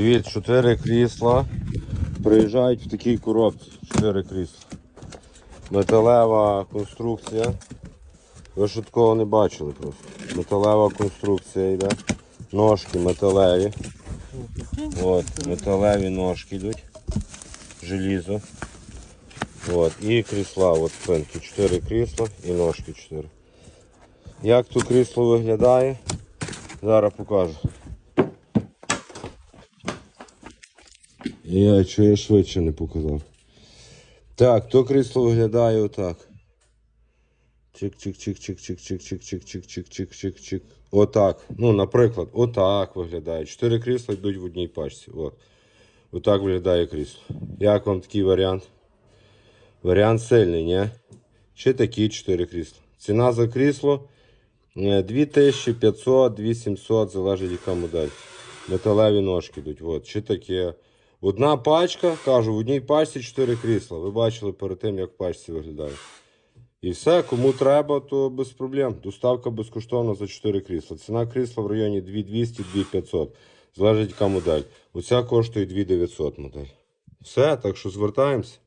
Від 4 крісла приїжджають в такій коробці. 4 крісла. Металева конструкція. Ви ж такого не бачили просто. Металева конструкція йде. Ножки металеві. От, металеві ножки йдуть. Желізо. От, і крісла, от спинки. 4 крісла і ножки 4. Як тут крісло виглядає? Зараз покажу. Я що я швидше не показав. Так, то крісло виглядає отак. Чик-чик-чик-чик-чик-чик-чик-чик-чик-чик-чик-чик. Отак. Ну, наприклад, отак виглядає. Чотири крісла йдуть в одній пачці. От. Отак виглядає крісло. Як вам такий варіант? Варіант сильний, ні? Чи такі 4 крісла. Ціна за крісло е, 2500, 2700, залежить яка модель. Металеві ножки йдуть. От. Чи таке. Одна пачка, кажу, в одній пачці 4 крісла. Ви бачили перед тим, як в пачці виглядає. І все, кому треба, то без проблем. Доставка безкоштовна за 4 крісла. Ціна крісла в районі 2200-2500. Залежить яка модель. Оця коштує 2900 модель. Все, так що звертаємося.